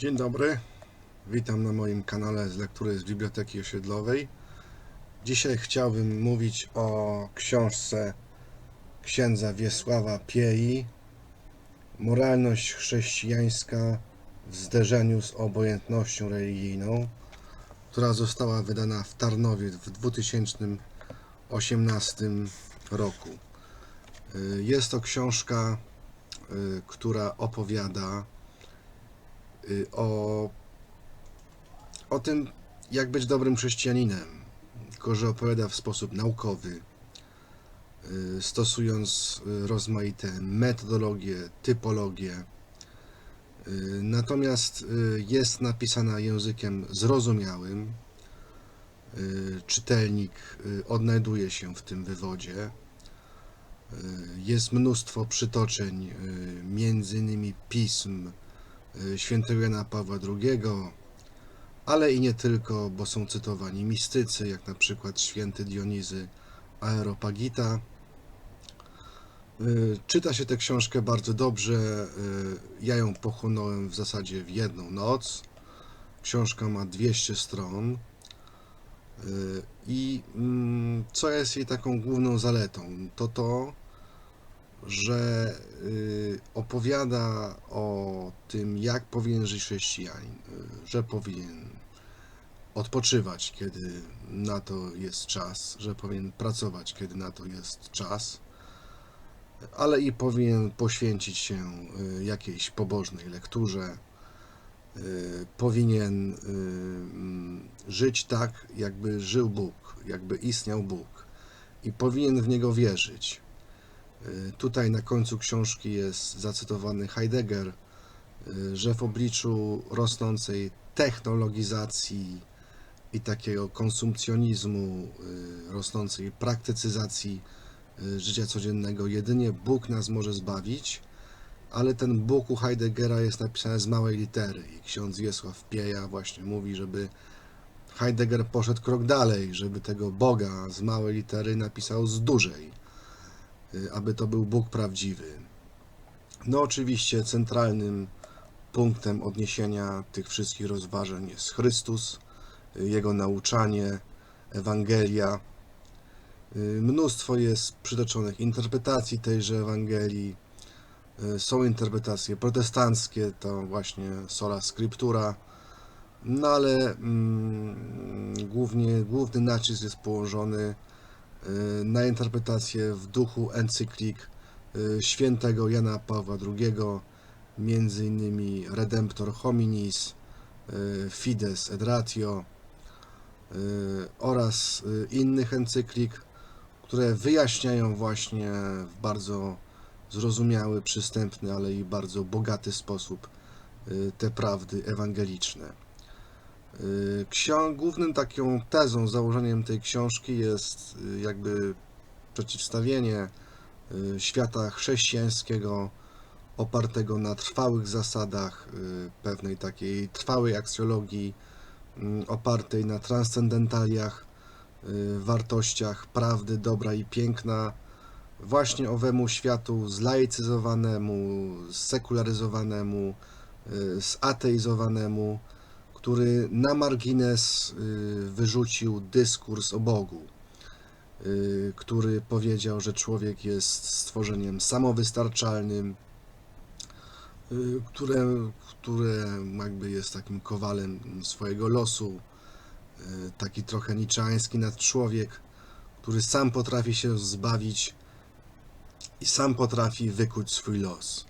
Dzień dobry, witam na moim kanale z lektury z Biblioteki Osiedlowej. Dzisiaj chciałbym mówić o książce księdza Wiesława Piei Moralność chrześcijańska w zderzeniu z obojętnością religijną, która została wydana w Tarnowie w 2018 roku. Y, Jest to książka, y, która opowiada o, o tym, jak być dobrym chrześcijaninem, tylko że opowiada w sposób naukowy, y, stosując y, rozmaite metodologie, typologie. Y, Natomiast y, jest napisana językiem zrozumiałym. Y, Czytelnik y, odnajduje się w tym wywodzie. Y, Jest mnóstwo przytoczeń, y, między innymi pism, y, świętego Jana Pawła II, ale i nie tylko, bo są cytowani mistycy, jak na przykład święty Dionizy Aeropagita. Y, Czyta się tę książkę bardzo dobrze. y, Ja ją pochłonąłem w zasadzie w jedną noc. Książka ma 200 stron. Y, I mm, co jest jej taką główną zaletą? To to, że y, opowiada o tym, jak powinien żyć chrześcijanin, y, że powinien odpoczywać, kiedy na to jest czas, że powinien pracować, kiedy na to jest czas, ale i powinien poświęcić się y, jakiejś pobożnej lekturze, powinien mm, żyć tak, jakby żył Bóg, jakby istniał Bóg i powinien w Niego wierzyć. Y, Tutaj na końcu książki jest zacytowany Heidegger, y, że w obliczu rosnącej technologizacji i takiego konsumpcjonizmu, y, rosnącej praktycyzacji życia codziennego, jedynie Bóg nas może zbawić, ale ten Bóg u Heideggera jest napisany z małej litery i ksiądz Wiesław Pieja właśnie mówi, żeby Heidegger poszedł krok dalej, żeby tego Boga z małej litery napisał z dużej aby to był Bóg prawdziwy. No oczywiście centralnym punktem odniesienia tych wszystkich rozważań jest Chrystus, y, Jego nauczanie, Ewangelia. Y, Mnóstwo jest przytoczonych interpretacji tejże Ewangelii. Y, Są interpretacje protestanckie, to właśnie sola scriptura, no ale mm, głównie, główny nacisk jest położony y, na interpretację w duchu encyklik y, świętego Jana Pawła II, między innymi Redemptor Hominis, y, Fides et Ratio y, oraz y, innych encyklik, które wyjaśniają właśnie w bardzo zrozumiały, przystępny, ale i bardzo bogaty sposób y, te prawdy ewangeliczne. Y, Ksią- głównym taką tezą, założeniem tej książki jest y, jakby przeciwstawienie y, świata chrześcijańskiego opartego na trwałych zasadach pewnej takiej trwałej aksjologii opartej na transcendentaliach, wartościach prawdy, dobra i piękna, właśnie owemu światu zlaicyzowanemu, sekularyzowanemu, zateizowanemu, który na margines y, wyrzucił dyskurs o Bogu, y, który powiedział, że człowiek jest stworzeniem samowystarczalnym, y, które, które jakby jest takim kowalem swojego losu, taki trochę niczański nadczłowiek, który sam potrafi się zbawić i sam potrafi wykuć swój los.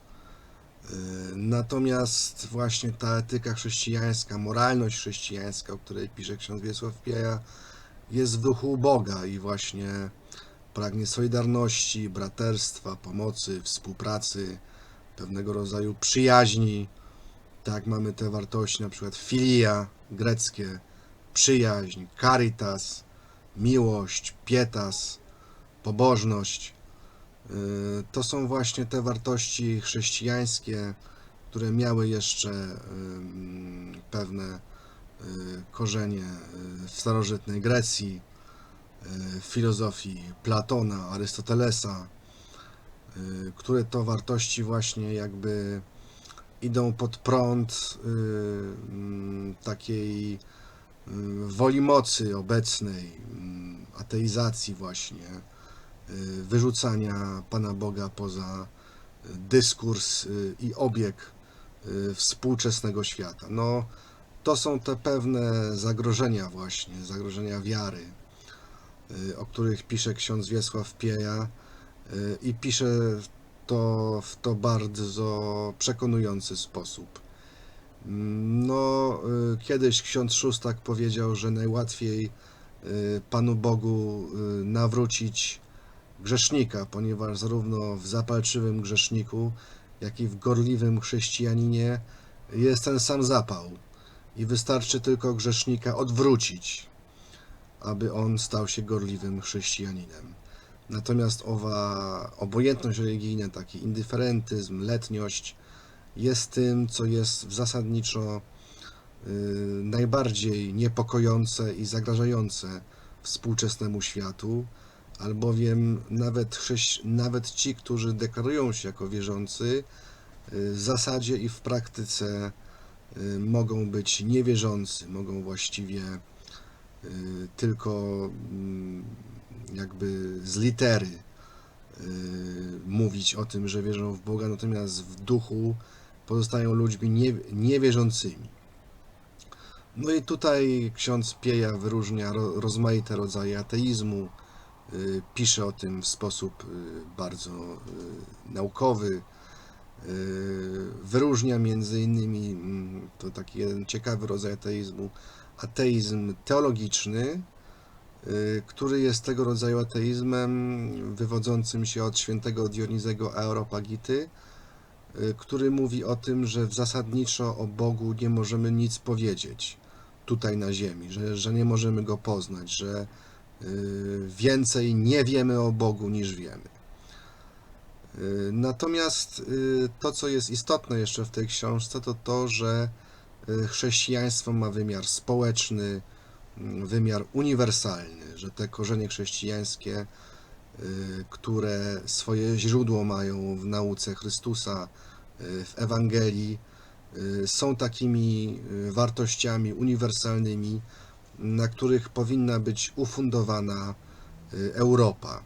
Y, Natomiast właśnie ta etyka chrześcijańska, moralność chrześcijańska, o której pisze ksiądz Wiesław Pieja, jest w duchu Boga i właśnie pragnie solidarności, braterstwa, pomocy, współpracy, pewnego rodzaju przyjaźni. Tak, mamy te wartości, na przykład filia greckie, przyjaźń, caritas, miłość, pietas, pobożność. Y, To są właśnie te wartości chrześcijańskie, które miały jeszcze ym, pewne y, korzenie y, w starożytnej Grecji, y, w filozofii Platona, Arystotelesa, y, które to wartości właśnie jakby idą pod prąd y, mm, takiej y, woli mocy obecnej, mm, ateizacji właśnie, y, wyrzucania Pana Boga poza y, dyskurs y, i obieg y, współczesnego świata. No, to są te pewne zagrożenia właśnie, zagrożenia wiary, y, o których pisze ksiądz Wiesław Pieja y, i pisze to w to bardzo przekonujący sposób. No, y, kiedyś ksiądz Szóstak powiedział, że najłatwiej y, Panu Bogu y, nawrócić grzesznika, ponieważ zarówno w zapalczywym grzeszniku, jak i w gorliwym chrześcijaninie jest ten sam zapał i wystarczy tylko grzesznika odwrócić, aby on stał się gorliwym chrześcijaninem. Natomiast owa obojętność religijna, taki indyferentyzm, letniość jest tym, co jest zasadniczo y, najbardziej niepokojące i zagrażające współczesnemu światu, albowiem nawet, chrześ- nawet ci, którzy deklarują się jako wierzący, y, w zasadzie i w praktyce y, mogą być niewierzący, mogą właściwie y, tylko mm, jakby z litery mówić o tym, że wierzą w Boga, natomiast w duchu pozostają ludźmi nie, niewierzącymi. No i tutaj ksiądz Pieja wyróżnia ro, rozmaite rodzaje ateizmu, pisze o tym w sposób y, bardzo y, naukowy, y, wyróżnia między innymi, mm, to taki jeden ciekawy rodzaj ateizmu, ateizm teologiczny, y, który jest tego rodzaju ateizmem wywodzącym się od świętego Dionizego Aeropagity, y, który mówi o tym, że zasadniczo o Bogu nie możemy nic powiedzieć tutaj na ziemi, że, że nie możemy go poznać, że y, więcej nie wiemy o Bogu niż wiemy. Y, Natomiast y, to, co jest istotne jeszcze w tej książce, to to, że y, chrześcijaństwo ma wymiar społeczny, mm, wymiar uniwersalny, że te korzenie chrześcijańskie, y, które swoje źródło mają w nauce Chrystusa, y, w Ewangelii, y, są takimi y, wartościami uniwersalnymi, na których powinna być ufundowana y, Europa.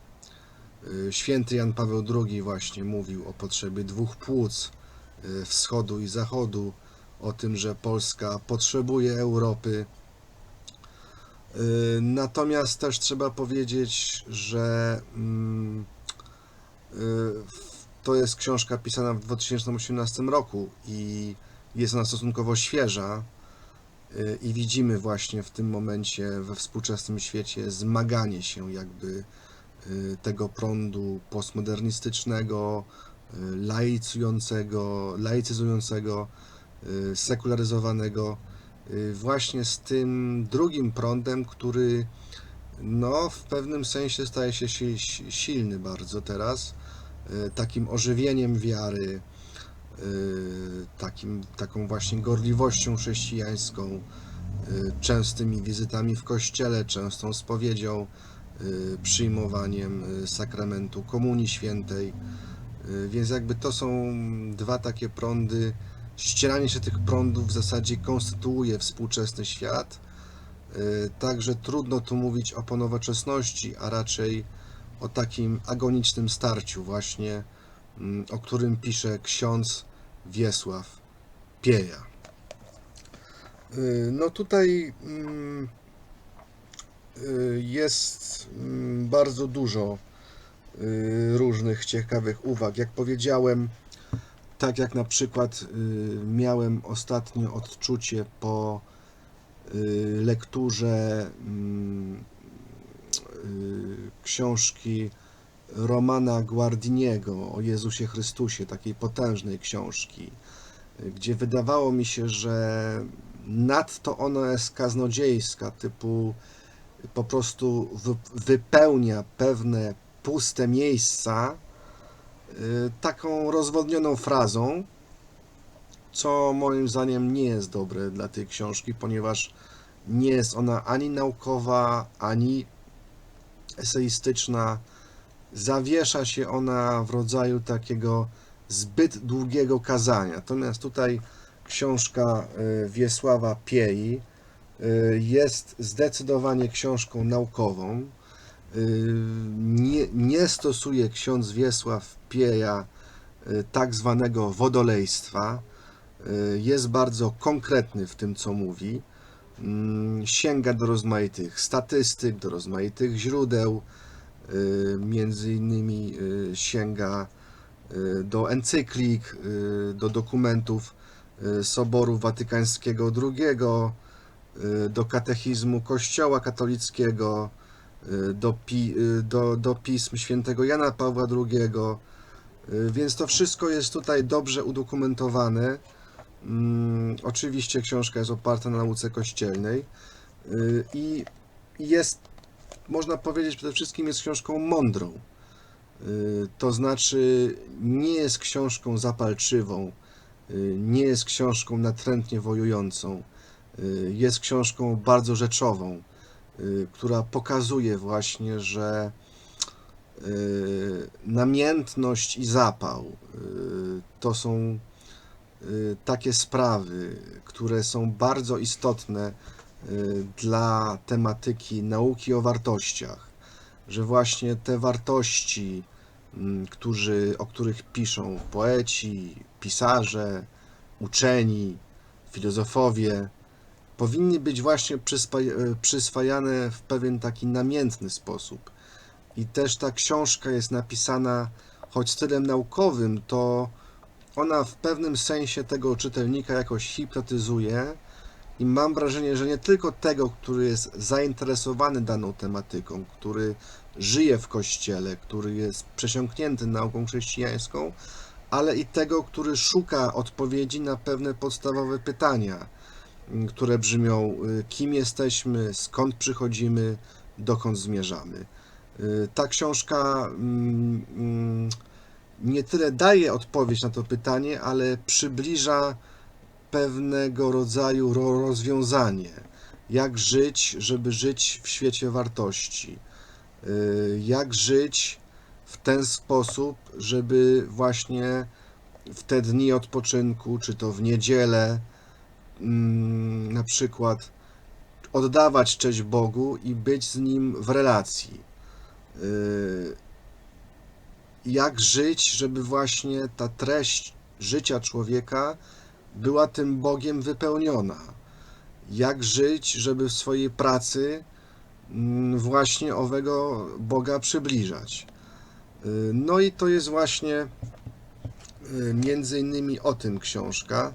Y, Święty Jan Paweł II właśnie mówił o potrzebie dwóch płuc y, wschodu i zachodu, o tym, że Polska potrzebuje Europy. Natomiast też trzeba powiedzieć, że mm, to jest książka pisana w 2018 roku i jest ona stosunkowo świeża. I widzimy właśnie w tym momencie we współczesnym świecie zmaganie się jakby y, tego prądu postmodernistycznego, y, laicującego, laicyzującego, y, sekularyzowanego, właśnie z tym drugim prądem, który no, w pewnym sensie staje się si- si- silny bardzo teraz, takim ożywieniem wiary, takim, taką właśnie gorliwością chrześcijańską, y, częstymi wizytami w kościele, częstą spowiedzią, y, przyjmowaniem y, sakramentu Komunii Świętej. Y, Więc jakby to są dwa takie prądy. Ścieranie się tych prądów w zasadzie konstytuuje współczesny świat. Y, Także trudno tu mówić o ponowoczesności, a raczej o takim agonicznym starciu właśnie, o którym pisze ksiądz Wiesław Pieja. Y, No tutaj mm, y, jest mm, bardzo dużo y, różnych ciekawych uwag. Jak powiedziałem, tak jak na przykład miałem ostatnio odczucie po lekturze mm, książki Romana Guardiniego o Jezusie Chrystusie, takiej potężnej książki, gdzie wydawało mi się, że nadto ona jest kaznodziejska, typu po prostu wy- wypełnia pewne puste miejsca y, taką rozwodnioną frazą, co moim zdaniem nie jest dobre dla tej książki, ponieważ nie jest ona ani naukowa, ani eseistyczna. Zawiesza się ona w rodzaju takiego zbyt długiego kazania. Natomiast tutaj książka y, Wiesława Piei y, jest zdecydowanie książką naukową. Y, Nie, nie stosuje ksiądz Wiesław Pieja tak zwanego wodolejstwa. Jest bardzo konkretny w tym, co mówi. Mm, Sięga do rozmaitych statystyk, do rozmaitych źródeł. Y, Między innymi y, sięga y, do encyklik, do dokumentów Soboru Watykańskiego II, do katechizmu Kościoła katolickiego, do, pi, do, do pism świętego Jana Pawła II, więc to wszystko jest tutaj dobrze udokumentowane. Mm, Oczywiście książka jest oparta na nauce kościelnej i jest, można powiedzieć, przede wszystkim jest książką mądrą. Y, To znaczy, nie jest książką zapalczywą, y, nie jest książką natrętnie wojującą, y, jest książką bardzo rzeczową, która pokazuje właśnie, że namiętność i zapał to są takie sprawy, które są bardzo istotne dla tematyki nauki o wartościach, że właśnie te wartości, mm, którzy, o których piszą poeci, pisarze, uczeni, filozofowie, powinny być właśnie e, przyswajane w pewien taki namiętny sposób. I też ta książka jest napisana, choć stylem naukowym, to ona w pewnym sensie tego czytelnika jakoś hipnotyzuje i mam wrażenie, że nie tylko tego, który jest zainteresowany daną tematyką, który żyje w kościele, który jest przesiąknięty nauką chrześcijańską, ale i tego, który szuka odpowiedzi na pewne podstawowe pytania, m, które brzmią: y, kim jesteśmy, skąd przychodzimy, dokąd zmierzamy. Y, Ta książka mm, mm, nie tyle daje odpowiedź na to pytanie, ale przybliża pewnego rodzaju ro- rozwiązanie. Jak żyć, żeby żyć w świecie wartości? Y, Jak żyć w ten sposób, żeby właśnie w te dni odpoczynku, czy to w niedzielę, mm, na przykład oddawać cześć Bogu i być z Nim w relacji. Y, Jak żyć, żeby właśnie ta treść życia człowieka była tym Bogiem wypełniona. Jak żyć, żeby w swojej pracy mm, właśnie owego Boga przybliżać. Y, No i to jest właśnie y, między innymi o tym książka,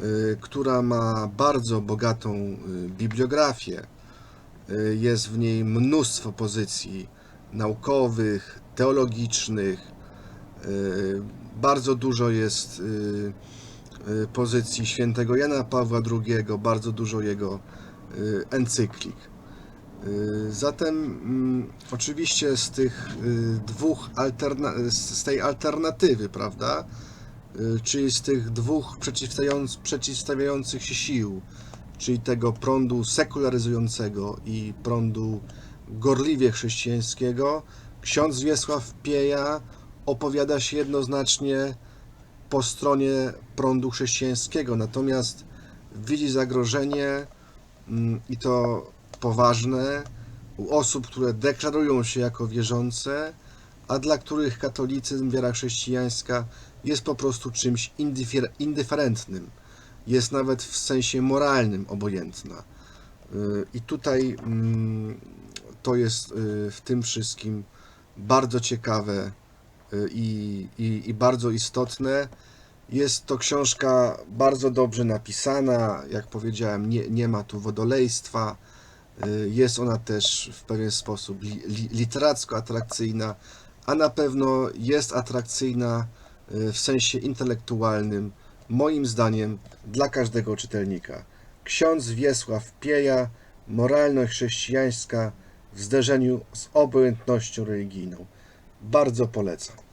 y, która ma bardzo bogatą bibliografię. Jest w niej mnóstwo pozycji naukowych, teologicznych. Bardzo dużo jest pozycji świętego Jana Pawła II, bardzo dużo jego y, encyklik. Y, Zatem mm, oczywiście z tych y, dwóch alterna- z tej alternatywy, prawda? Y, Czyli z tych dwóch przeciwstawiając- przeciwstawiających się sił, czyli tego prądu sekularyzującego i prądu gorliwie chrześcijańskiego, ksiądz Wiesław Pieja opowiada się jednoznacznie po stronie prądu chrześcijańskiego, natomiast widzi zagrożenie mm, i to poważne u osób, które deklarują się jako wierzące, a dla których katolicyzm, wiara chrześcijańska jest po prostu czymś indyfer- indyferentnym. Jest nawet w sensie moralnym obojętna. Y, I tutaj mm, to jest y, w tym wszystkim bardzo ciekawe i, i, i bardzo istotne. Jest to książka bardzo dobrze napisana, jak powiedziałem, nie, nie ma tu wodolejstwa. Y, Jest ona też w pewien sposób li, li, literacko atrakcyjna, a na pewno jest atrakcyjna y, w sensie intelektualnym, moim zdaniem, dla każdego czytelnika. Ksiądz Wiesław Pieja, moralność chrześcijańska w zderzeniu z obojętnością religijną. Bardzo polecam.